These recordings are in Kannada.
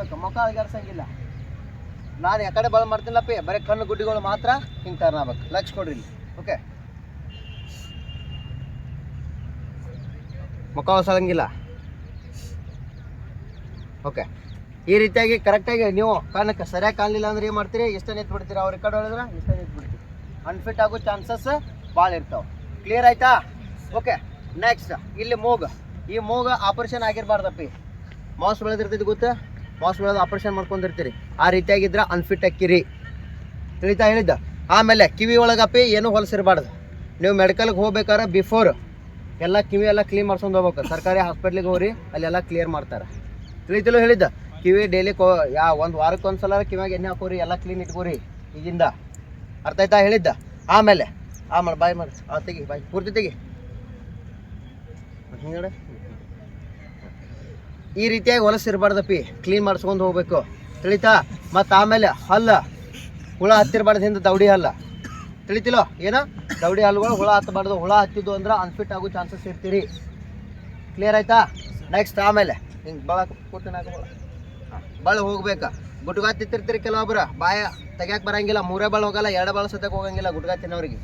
ಮಾಡ್ಬೇಕು. ಮುಖ ಅಲ್ಗಾರ್ಸಂಗಿಲ್ಲ ನಾನು ಯಾಕಡೆ ಬಳ ಮಾಡ್ತೀನಲ್ಲಪ್ಪಿ, ಬರೀ ಕಣ್ಣು ಗುಡ್ಡಿಗಳು ಮಾತ್ರ ಹಿಂಗೆ ಟರ್ನ್ ಆಗ್ಬೇಕು. ಲಕ್ಷ ಕೊಡ್ರಿ ಇಲ್ಲಿ. ಓಕೆ ಮುಖ ಹೊಸಂಗಿಲ್ಲ ಓಕೆ ಈ ರೀತಿಯಾಗಿ ಕರೆಕ್ಟಾಗಿ ನೀವು ಕಣ್ಣಕ್ಕೆ ಸರಿಯಾಗಿ ಕಾಣಲಿಲ್ಲ ಅಂದ್ರೆ ಏನು ಮಾಡ್ತೀರಿ? ಎಷ್ಟೇ ನಿಂತು ಬಿಡ್ತೀರಿ? ಅವ್ರ ಕಡೆ ಹೇಳಿದ್ರೆ ಎಷ್ಟೇ ನಿಂತು ಬಿಡ್ತೀರಿ. ಅನ್ಫಿಟ್ ಆಗೋ ಚಾನ್ಸಸ್ ಭಾಳ ಇರ್ತಾವೆ. ಕ್ಲಿಯರ್ ಆಯ್ತಾ? ಓಕೆ ನೆಕ್ಸ್ಟ್ ಇಲ್ಲಿ ಮೂಗ. ಈ ಮೂಗ ಆಪರೇಷನ್ ಆಗಿರಬಾರ್ದಪ್ಪಿ. ಮೌಸ್ ಬೆಳೆದಿರ್ತೈತಿ ಗೊತ್ತಾ? ಬೆಳೆದು ಆಪರೇಷನ್ ಮಾಡ್ಕೊಂಡಿರ್ತೀರಿ. ಆ ರೀತಿಯಾಗಿದ್ರೆ ಅನ್ಫಿಟ್ ಅಕ್ಕಿರಿ ತಿಳಿತಾ ಹೇಳಿದ್ದ? ಆಮೇಲೆ ಕಿವಿ ಒಳಗಪ್ಪಿ ಏನೂ ಹೊಲಸಿರಬಾರ್ದು ನೀವು ಮೆಡಿಕಲ್ಗೆ ಹೋಗ್ಬೇಕಾದ್ರೆ ಬಿಫೋರ್ ಎಲ್ಲ ಕಿವಿ ಎಲ್ಲ ಕ್ಲೀನ್ ಮಾಡ್ಸ್ಕೊಂಡು ಹೋಗ್ಬೇಕು. ಸರ್ಕಾರಿ ಹಾಸ್ಪಿಟ್ಲಿಗೆ ಹೋಗ್ರಿ, ಅಲ್ಲೆಲ್ಲ ಕ್ಲಿಯರ್ ಮಾಡ್ತಾರೆ. ತಿಳಿತಿಲ್ಲ ಹೇಳಿದ್ದ? ಕಿವಿ ಡೈಲಿ ಕೋ ಯಾ, ಒಂದು ವಾರಕ್ಕೆ ಒಂದು ಸಲ ಕಿವಿಯಾಗ ಎಣ್ಣೆ ಹಾಕೋರಿ, ಎಲ್ಲ ಕ್ಲೀನ್ ಇಟ್ಕೋರಿ ಈಗಿಂದ. ಅರ್ಥ ಆಯ್ತಾ ಹೇಳಿದ್ದ? ಆಮೇಲೆ ಆಮೇಲೆ ಬಾಯ್ ಮಾಡಿ. ಆ, ತೆಗಿ, ಬಾಯ್. ಪೂರ್ತಿ ತೆಗಿ. ಹಿಂಗಡೆ? ಈ ರೀತಿಯಾಗಿ ಹೊಲಸಿರ್ಬಾರ್ದಪ್ಪಿ ಕ್ಲೀನ್ ಮಾಡಿಸ್ಕೊಂಡು ಹೋಗ್ಬೇಕು. ತಿಳಿತಾ? ಮತ್ತು ಆಮೇಲೆ ಹಲ್ಲ. ಹುಳ ಹತ್ತಿರಬಾರ್ದು ಹಿಂದೆ ದೌಡಿ ಹಲ್ಲ. ತಿಳಿತಿಲ್ಲೋ ಏನ? ದೌಡಿ ಹಲ್ಲುಗಳು ಹುಳ ಹತ್ತಬಾರ್ದು. ಹುಳ ಹತ್ತಿದ್ದು ಅಂದ್ರೆ ಅನ್ಫಿಟ್ ಆಗೋ ಚಾನ್ಸಸ್ ಇರ್ತೀರಿ. ಕ್ಲಿಯರ್ ಆಯ್ತಾ? ನೆಕ್ಸ್ಟ್ ಆಮೇಲೆ. ಹಿಂಗೆ ಭಾಳ ಕೂತಿನ ಬಳ. ಹೋಗ್ಬೇಕು. ಗುಟ್ಗಾ ತಿತ್ತಿರ್ತೀರಿ ಕೆಲವೊಬ್ರು. ಬಾಯ ತೆಗ್ಯಾಕೆ ಬರಂಗಿಲ್ಲ. ಮೂರೇ ಬಳ ಹೋಗಲ್ಲ, ಎರಡು ಬಳ ಸತಕ್ಕೆ ಹೋಗಂಗಿಲ್ಲ ಗುಟ್ಗಾ ತಿನ್ನೋರಿಗೆ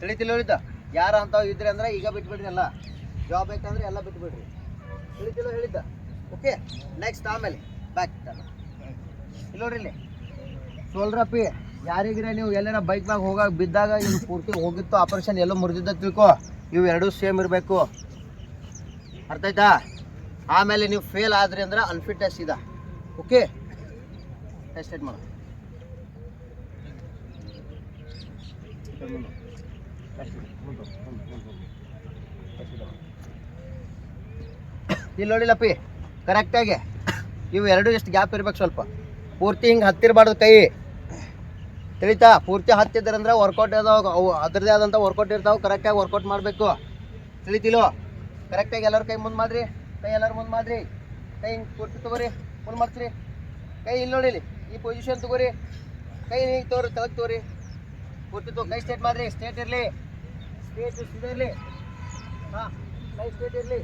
ತಿಳಿತಿಲ್ಲ ಯಾರು ಅಂಥವು ಇದ್ರೆ ಅಂದ್ರೆ ಈಗ ಬಿಟ್ಬಿಡ್ರಿ ಎಲ್ಲ. ಜಾಬ್ ಬೇಕಂದ್ರೆ ಎಲ್ಲ ಬಿಟ್ಬಿಡ್ರಿ. ತಿಳಿತಿಲ್ಲ ಹೇಳಿದ್ದ. ಓಕೆ ನೆಕ್ಸ್ಟ್ ಆಮೇಲೆ. ಬ್ಯಾಕ್ ಇಲ್ಲ ಇಲ್ಲಿ. ಸೋಲ್ರಪ್ಪಿ, ಯಾರಿಗಿರ ನೀವು ಎಲ್ಲಾರ ಬೈಕ್ ಮ್ಯಾಗ ಹೋಗಾಗ ಬಿದ್ದಾಗ ಇವು ಪೂರ್ತಿ ಹೋಗಿತ್ತು ಆಪರೇಷನ್ ಎಲ್ಲೋ ಮುರಿದಿದ್ದ ತಿಳ್ಕೊ. ಇವು ಎರಡೂ ಸೇಮ್ ಇರಬೇಕು. ಅರ್ಥ ಆಯ್ತಾ? ಆಮೇಲೆ ನೀವು ಫೇಲ್ ಆದ್ರಿ ಅಂದ್ರೆ ಅನ್ಫಿಟ್ನೆಸ್ ಇದ. ಓಕೆ ಟೆಸ್ಟ್ ಮಾಡು ಇಲ್ಲಿ ನೋಡಿಲ್ಲಪ್ಪಿ ಕರೆಕ್ಟಾಗಿ ಇವು ಎರಡು ಎಷ್ಟು ಗ್ಯಾಪ್ ಇರ್ಬೇಕು ಸ್ವಲ್ಪ. ಪೂರ್ತಿ ಹಿಂಗೆ ಹತ್ತಿರಬಾರ್ದು ಕೈ. ತಿಳಿತಾ? ಪೂರ್ತಿ ಹತ್ತಿದ್ರಂದ್ರೆ ವರ್ಕೌಟ್ ಇದಾವೆ ಅವು ಅದ್ರದ್ದೇ ಆದಂಥ ವರ್ಕೌಟ್ ಇರ್ತಾವೆ. ಕರೆಕ್ಟಾಗಿ ವರ್ಕೌಟ್ ಮಾಡಬೇಕು. ತಿಳಿತಿಲೋ? ಕರೆಕ್ಟಾಗಿ ಎಲ್ಲರೂ ಕೈ ಮುಂದೆ ಮಾಡ್ರಿ. ಕೈ ಎಲ್ಲರೂ ಮುಂದೆ ಮಾಡ್ರಿ. ಕೈ ಹಿಂಗೆ ಪೂರ್ತಿ ತಗೋರಿ. ಮುಂದೆ ಮಾಡ್ತೀರಿ ಕೈ ಇಲ್ಲಿ ನೋಡಿಲಿ ಈ ಪೊಸಿಷನ್ ತಗೋರಿ. ಕೈ ಹಿಂಗೆ ತೋರಿ ತೆಳಗೆ ತೋರಿ. ಪೂರ್ತಿ ತಗೋ ಕೈ ಸ್ಟೇಟ್ ಮಾಡ್ರಿ. ಸ್ಟೇಟ್ ಇರಲಿ. ಸ್ಟೇಟ್ ಇರಲಿ. ಹಾಂ, ಕೈ ಸ್ಟೇಟ್ ಇರಲಿ.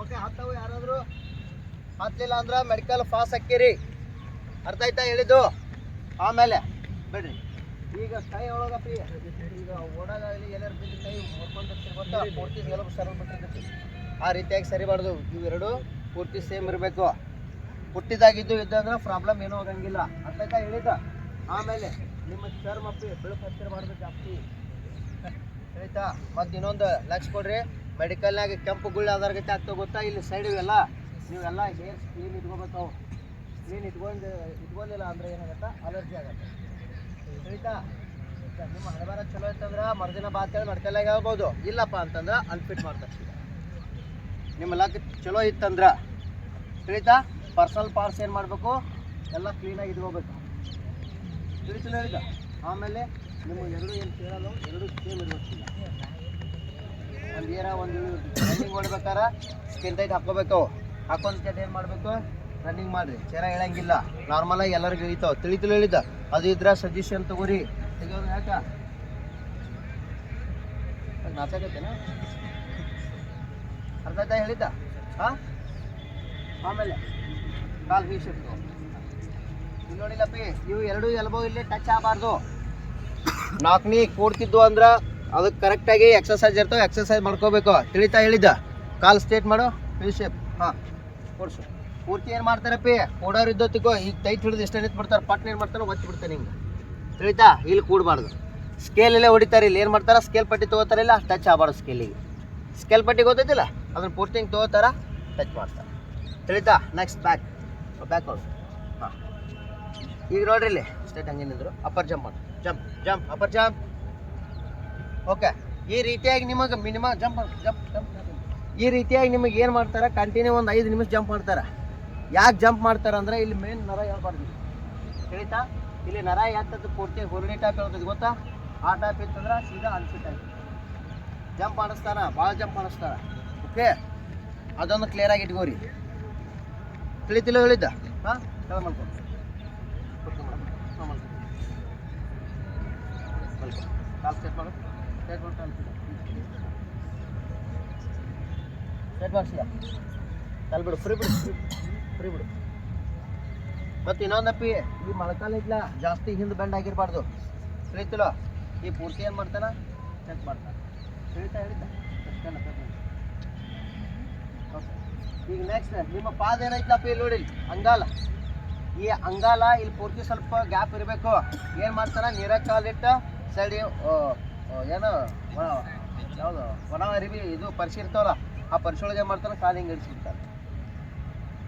ಓಕೆ, ಹತ್ತವು ಯಾರಾದರೂ? ಹತ್ತಲಿಲ್ಲ ಅಂದ್ರೆ ಮೆಡಿಕಲ್ ಪಾಸ್ ಹಾಕಿರಿ ಅರ್ಥ ಆಯ್ತಾ ಹೇಳಿದ್ದು? ಆಮೇಲೆ ಬಿಡ್ರಿ. ಈಗ ಕೈ ಒಳಗಪ್ಪ ಈಗ ಓಡಾಗಲಿ ಎಲ್ಲರೂ ಬಿದ್ದು ಕೈ ಹೊರ್ಕೊಂಡಿರ್ತಿರ್ಬೇಕು ಪೂರ್ತಿ ಸರಳ ಬಿಟ್ಟಿರ್ತೈತಿ ಆ ರೀತಿಯಾಗಿ ಸರಿಬಾರ್ದು ಇವೆರಡು ಪೂರ್ತಿ ಸೇಮ್ ಇರಬೇಕು. ಹುಟ್ಟಿದಾಗಿದ್ದು ಇದ್ದಂದ್ರೆ ಪ್ರಾಬ್ಲಮ್ ಏನೂ ಆಗಂಗಿಲ್ಲ. ಅರ್ಥ ಆಯ್ತಾ ಹೇಳಿದ್ದ? ಆಮೇಲೆ ನಿಮ್ಮ ಚರ್ಮಪ್ಪಿ ಬೆಳಕು ಹತ್ತಿರಬಾರ್ದು ಜಾಸ್ತಿ. ಆಯ್ತಾ? ಮತ್ತು ಇನ್ನೊಂದು ಲಕ್ಷ ಕೊಡ್ರಿ. ಮೆಡಿಕಲ್ನಾಗ ಕೆಂಪು ಗುಳ್ಳೆ ಅದಾರ್ಗತ್ತೆ ಆಗ್ತಾವ ಗೊತ್ತಾ? ಇಲ್ಲಿ ಸೈಡ್ ಇವೆಲ್ಲ. ನೀವೆಲ್ಲ ಹೇರ್ ಕ್ಲೀನ್ ಇಟ್ಕೋಬೇಕು ಕ್ಲೀನ್ ಇಟ್ಕೊಂಡು, ಇಟ್ಕೊಂಡಿಲ್ಲ ಅಂದ್ರೆ ಏನಾಗತ್ತೆ? ಅಲರ್ಜಿ ಆಗತ್ತೆ. ಆಯ್ತಾ? ನಿಮ್ಮ ಹಣಬಾರ ಚಲೋ ಇತ್ತಂದ್ರೆ ಮರುದಿನ ಬಾತೇಳಿ ಮೆಡಿಕಲ್ನಾಗ ಹೇಳ್ಬೋದು. ಇಲ್ಲಪ್ಪ ಅಂತಂದ್ರೆ ಅನ್ಫಿಟ್ ಮಾಡ್ತಾರೆ. ನಿಮ್ಮ ಲಕ್ ಚಲೋ ಇತ್ತಂದ್ರೆ. ತಿಳಿತಾ ಪರ್ಸನಲ್ ಪಾರ್ಟ್ಸ್ ಏನು ಮಾಡಬೇಕು? ಎಲ್ಲ ಕ್ಲೀನಾಗಿ ಇಟ್ಕೋಬೇಕು. ಇಲ್ಲ ಆಮೇಲೆ ನಿಮ್ಮ ಎರಡು ಏನು ಕೇಳಲ್ಲ, ಎರಡು ಸೇಮ್ ಇರ್ಬೇಕು. ಒಂದು ಏರ ಒಂದು ರನ್ನಿಂಗ್ ಮಾಡ್ಬೇಕಾರೆ ಸ್ಕಿನ್ ಟೈಟ್ ಹಾಕೋಬೇಕು ಹಾಕೊಂತ ಏನು ಮಾಡಬೇಕು. ರನ್ನಿಂಗ್ ಮಾಡ್ರಿ. ಚೇರ ಹೇಳಂಗಿಲ್ಲ. ನಾರ್ಮಲಾಗಿ ಎಲ್ಲರಿಗೂ ಇಳಿತಾವೆ ತಿಳಿ ತಿಳಿ ಅದು ಇದ್ರೆ ಸಜೆಷನ್ ತಗೋರಿ. ತೆಗಿಯೋದು ಯಾಕ? ನಾಚಕತ್ತೇನ? ಅರ್ಧ ಆಯ್ತಾ ಹೇಳಿದ್ದ? ಹಾ ಆಮೇಲೆ ಕಾಲ್ ವೀಸ್ ಇರ್ತು ಇಲ್ಲಿ ನೋಡಿಲ್ಲಪ್ಪಿ ಇವು ಎರಡು ಎಲ್ಬೋ ಇಲ್ಲಿ ಟಚ್ ಆಗಬಾರ್ದು. ನಾಲ್ಕನೇ ಕೂಡ್ತಿದ್ವು ಅಂದ್ರೆ ಅದಕ್ಕೆ ಕರೆಕ್ಟಾಗಿ ಎಕ್ಸಸೈಸ್ ಇರ್ತಾವೆ ಎಕ್ಸಸೈಸ್ ಮಾಡ್ಕೋಬೇಕು. ತಿಳಿತಾ ಹೇಳಿದ್ದ? ಕಾಲ್ ಸ್ಟ್ರೇಟ್ ಮಾಡು ವಿ ಶೇಪ್ ಹಾಂ. ಕೊಡ್ಸು. ಪೂರ್ತಿ ಏನು ಮಾಡ್ತಾರಪ್ಪಿ ಓಡೋರು ಇದ್ದೋತಿಗೋ ಈಗ ಟೈಟ್ ಹಿಡಿದು ಎಷ್ಟು ನಿಂತು ಬಿಡ್ತಾರೆ ಪಟ್ನ ಏನು ಮಾಡ್ತಾರೆ ಒತ್ತಿ ಬಿಡ್ತಾರೆ ಹಿಂಗೆ ತಿಳಿತಾ? ಇಲ್ಲಿ ಕೂಡಬಾರ್ದು. ಸ್ಕೇಲಲ್ಲೇ ಹೊಡಿತಾರೆ, ಇಲ್ಲಿ ಏನು ಮಾಡ್ತಾರೆ? ಸ್ಕೇಲ್ ಪಟ್ಟಿ ತೊಗೋತಾರಿಲ್ಲ ಟಚ್ ಆಗಬಾರ್ದು ಸ್ಕೇಲಿಗೆ ಸ್ಕೇಲ್ ಪಟ್ಟಿ ಗೊತ್ತೈತಿಲ್ಲ ಅದನ್ನ ಪೂರ್ತಿ ಹಿಂಗೆ ತೊಗೋತಾರ? ಟಚ್ ಮಾಡ್ತಾರೆ. ತಿಳಿತಾ? ನೆಕ್ಸ್ಟ್ ಬ್ಯಾಕ್ ಬ್ಯಾಕ್ ಹೋಗಿ. ಹಾಂ. ಈಗ ನೋಡ್ರಿ ಇಲ್ಲಿ. ಸ್ಟೇಟ್ ಹಂಗೆ ನಿಂದ್ರು ಅಪ್ಪರ್ ಜಂಪ್ ಮಾಡಿ. Jump jump upper jump okay. ಈ ರೀತಿಯಾಗಿ ನಿಮಗೆ ಮಿನಿಮಮ್ ಜಂಪ್ ಜಂಪ್ ಜಂಪ್ ಈ ರೀತಿಯಾಗಿ ನಿಮಗೆ ಏನು ಮಾಡ್ತಾರೆ ಕಂಟಿನ್ಯೂ ಒಂದು ಐದು ನಿಮಿಷ ಜಂಪ್ ಮಾಡ್ತಾರೆ. ಯಾಕೆ ಜಂಪ್ ಮಾಡ್ತಾರೆ ಅಂದರೆ ಇಲ್ಲಿ ಮೇನ್ ನರ ಹೇಳ್ಬಾರ್ದು. ತಿಳಿತಾ? ಇಲ್ಲಿ ನರ ಯಾತದ್ದು ಪೂರ್ತಿ ಹುರುಳಿ ಟೈಪ್ ಹೇಳ್ತದೆ ಗೊತ್ತಾ? ಆ ಟೈಪ್ ಇತ್ತಂದ್ರೆ ಸೀದಾ ಅನ್ಸಿಟ್ ಜಂಪ್ ಮಾಡಿಸ್ತಾರ ಭಾಳ ಜಂಪ್ ಮಾಡಿಸ್ತಾರ ಓಕೆ? ಅದೊಂದು ಕ್ಲಿಯರ್ ಆಗಿ ಇಟ್ಕೋರಿ. ತಿಳಿತಿಲ್ಲ ಹೇಳಿದ್ದ? ಹಾಂ? ಕೆಳ ಮಾಡ್ಕೊ. ಕಾಲು ಮಾಡು. ಮಾಡ್ಸಿಯಾ ಬಿಡು ಫ್ರೀ ಬಿಡು ಫ್ರೀ ಬಿಡು. ಮತ್ತು ಇನ್ನೊಂದಪ್ಪಿ ಈ ಮೊಳಕಾಲ ಐತ್ಲ ಜಾಸ್ತಿ ಹಿಂದೆ ಬೆಂಡ್ ಆಗಿರ್ಬಾರ್ದು. ತಿಳಿತಿಲ್ಲ ಈ ಪೂರ್ತಿ ಏನು ಮಾಡ್ತಾನ? ಚೆಕ್ ಮಾಡ್ತಾನೆ. ತಿಳಿತಾ ಹೇಳಿದ್ದ? ಈಗ ನೆಕ್ಸ್ಟ್ ನಿಮ್ಮ ಪಾದ ಏನೈತ್ಲಪ್ಪ ಇಲ್ಲಿ ನೋಡಿ, ಅಂಗಾಲ. ಈ ಅಂಗಾಲ, ಇಲ್ಲಿ ಪೂರ್ತಿ ಸ್ವಲ್ಪ ಗ್ಯಾಪ್ ಇರಬೇಕು. ಏನು ಮಾಡ್ತಾನ? ನೀರ ಕಾಲಿಟ್ಟು ಸೈಡ್ ಏನು ಯಾವುದು? ಒಣ ಅರಿವಿ, ಇದು ಪರಿಶಿ ಇರ್ತಾವಲ್ಲ ಆ ಪರಿಶೊಳಗೆ ಮಾಡ್ತಾನೆ ಕಾಲು ಹಿಂಗೆ ಇಡಿಸ್ಬಿಡ್ತಾನೆ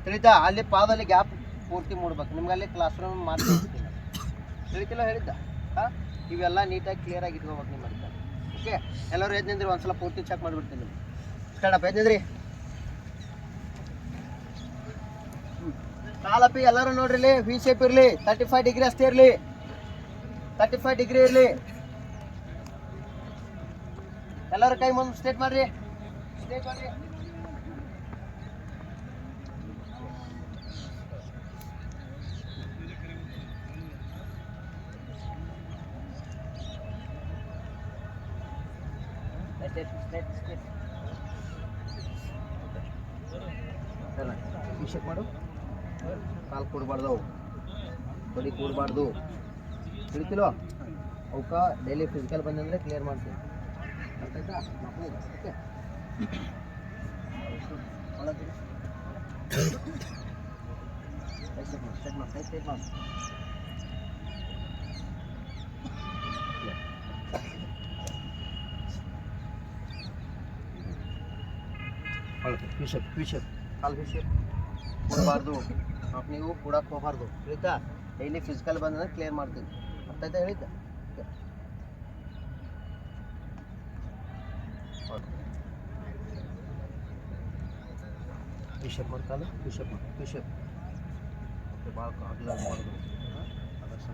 ತಿಳಿತಾ? ಅಲ್ಲಿ ಪಾದಲ್ಲಿ ಗ್ಯಾಪ್ ಪೂರ್ತಿ ಮೂಡ್ಬೇಕು. ನಿಮ್ಗೆ ಅಲ್ಲಿ ಕ್ಲಾಸ್ ರೂಮ್ ಮಾಡಿ ತೋರಿಸ್ತೀನಿ ತಿಳಿತಿಲ್ಲ ಹೇಳಿದ್ದ? ಹಾಂ? ಇವೆಲ್ಲ ನೀಟಾಗಿ ಕ್ಲಿಯರಾಗಿ ಇಟ್ಕೋಬೇಕು ನಿಮ್ಮ ಓಕೆ ಎಲ್ಲರೂ ಎದ್ದು ನಿಂದ್ರಿ, ಒಂದ್ಸಲ ಪೂರ್ತಿ ಚೆಕ್ ಮಾಡಿಬಿಡ್ತೀನಿ ನಿಮ್ಗೆ. ಸ್ಟಾರ್ಟಪ್ ಎದ್ದು ನಿಂದ್ರಿ? ಕಾಲಪ್ಪಿ ಎಲ್ಲರೂ ನೋಡ್ರಿ ವಿ ಶೇಪ್ ಇರಲಿ ತರ್ಟಿ ಫೈವ್ ಡಿಗ್ರಿ ಅಷ್ಟೇ ಇರಲಿ. ತರ್ಟಿ ಫೈವ್ ಡಿಗ್ರಿ ಇರಲಿ. ಎಲ್ಲರೂ ಕೈ ಮುಂದೆ ಸ್ಟೇಟ್ ಮಾಡ್ರಿ. ಸ್ಟೇಟ್ ಮಾಡ್ರಿ. ಅಭಿಷೇಕ್ ಮಾಡು. ಕಾಲು ಕೂಡಬಾರ್ದು. ಅವು ಕೊಡಿ ಕೂಡಬಾರ್ದು. ತಿಳಿತಿಲ್ವ? ಅವಕ್ಕ ಡೈಲಿ ಫಿಸಿಕಲ್ ಬಂದಂದ್ರೆ ಕ್ಲಿಯರ್ ಮಾಡ್ತೀನಿ. ಕೊಡಬಾರ್ದು ನೀವು ಕೂಡ ಹೋಗಬಾರ್ದು ತಿಳಿತಾ ಡೈಲಿ ಫಿಸಿಕಲ್ ಬಂದ್ರೆ ಕ್ಲಿಯರ್ ಮಾಡ್ತೀನಿ ಅರ್ಥ ಆಯ್ತಾ ಹೇಳಿದ್ದ ಪಿಶಪ್ ಮಾಡಿ ಕಾಲು ಪಿಶಪ್ ಮಾಡಿ ಪಿಶಪ್ ಓಕೆ ಭಾಳ ಅಗಲ ಮಾಡೋದು ಅದಷ್ಟು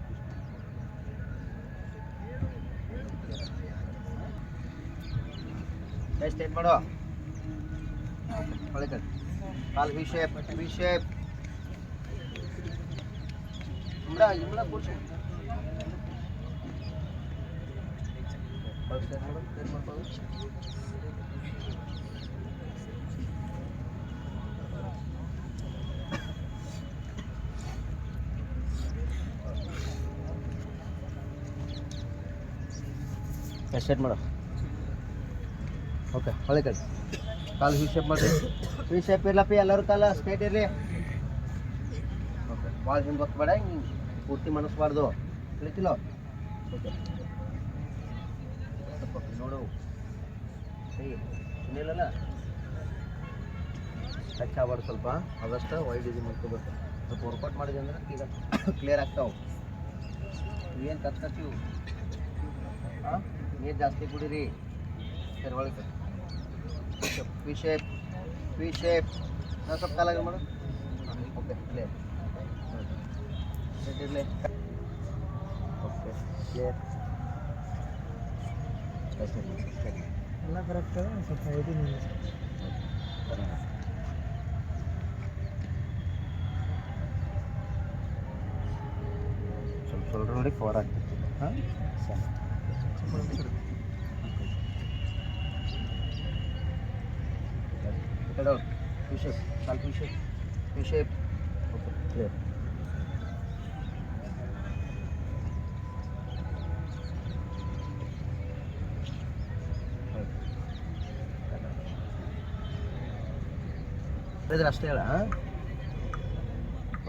ಬೆಸ್ಟ್ ಏನು ಮಾಡೋ ಒಳಗೆ ಕಾಲು ವಿ ಶೇಪ್ ವಿ ಶೇಪ್ ಇಮ್ರಾ ಇಮ್ರಾ ಕೂರ್ಸು ಫಸ್ಟ್ ಏನು ಮಾಡು ಏನು ಮಾಡ್ಬೋದು ಸ್ಟಾರ್ಟ್ ಮಾಡೋ. ಓಕೆ ಒಳ್ಳೆ ಕಡೆ ಕಾಲು ವಿ ಶೇಪ್ ಮಾಡಿ ವಿ ಶೇಪ್ ಇರಲಪ್ಪ, ಎಲ್ಲರೂ ಕಾಲ ಸ್ಟೇಟ್ ಇರಲಿ ಓಕೆ ಭಾಳ ಹಿಂಗೆ ಬರ್ತಬೇಡ ಹಿಂಗೆ ಪೂರ್ತಿ ಮನಸ್ಬಾರ್ದು. ತಿಳಿತಿಲ್ಲ? ಓಕೆ ನೋಡು. ಇನ್ನಿಲ್ಲಲ್ಲ ಟಚ್ ಆಗ್ಬಾರ್ದು ಸ್ವಲ್ಪ. ಅದಷ್ಟು ವೈಡ್ ಇದು ಮಾಡ್ಕೋಬೇಕು. ಸ್ವಲ್ಪ ವರ್ಕೌಟ್ ಮಾಡಿದೆ ಅಂದ್ರೆ ಈಗ ಕ್ಲಿಯರ್ ಆಗ್ತಾವೆ. ಏನು ಟಚ್ ಹಾಂ ನೀರು ಜಾಸ್ತಿ ಕುಡೀರಿ. ಸರಿ ಒಳಗೆ ವಿ ಶೇಪ್ ಪಿ ಶೇಪ್. ನಾವು ಸ್ವಲ್ಪ ಕಾಲಾಗ ಮಾಡು. ಓಕೆ ಇರಲಿ. ಓಕೆ ಕ್ಲಿಯರ್ ಎಲ್ಲ ಕರೆಕ್ಟ್ ಸ್ವಲ್ಪ ಐಟಿ ಸ್ವಲ್ಪ ಸ್ವಲ್ಪ ನೋಡಿ ಫೋರ್ ಆಗ್ತೈತಿ ಹಾಂ? ವಿ ಶೇಪ್ ಸ್ವಲ್ಪ V shape V shape okay clear ಇದ್ರೆ ಅಷ್ಟೇ ಹೇಳ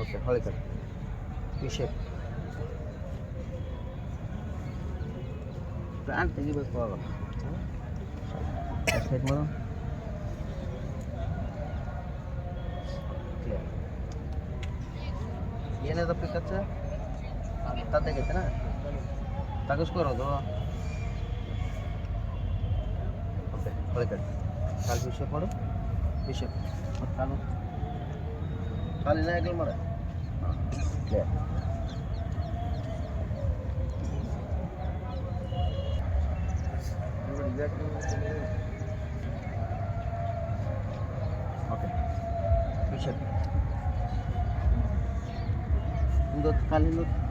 ಓಕೆ ಹೊಳೆ ಕಡೆ ವಿ ಶೇಪ್ ಪ್ಯಾಂಟ್ ತೆಗಿಬೇಕು ಅವಾಗ ಸ್ಟ್ರೈಟ್ ಮಾಡು ಕ್ಲಿಯರ್ ಏನದಪ್ಪ ಕಚ್ಚ ತದ್ದಾಗೈತನ ತೆಗಿಸ್ಕೊರೋದು ಓಕೆ ಹೊಳೆ ಕಡೆ ಕಾಲು ಬಿಷಪ್ ಮಾಡು ಬಿಷಪ್ ಮತ್ತು ಕಾಲು ಕಾಲು ಇನ್ನೂ ಆಗ್ಲಿ ಮಾಡು ಕ್ಲಿಯರ್ ಓಕೆ Halilot.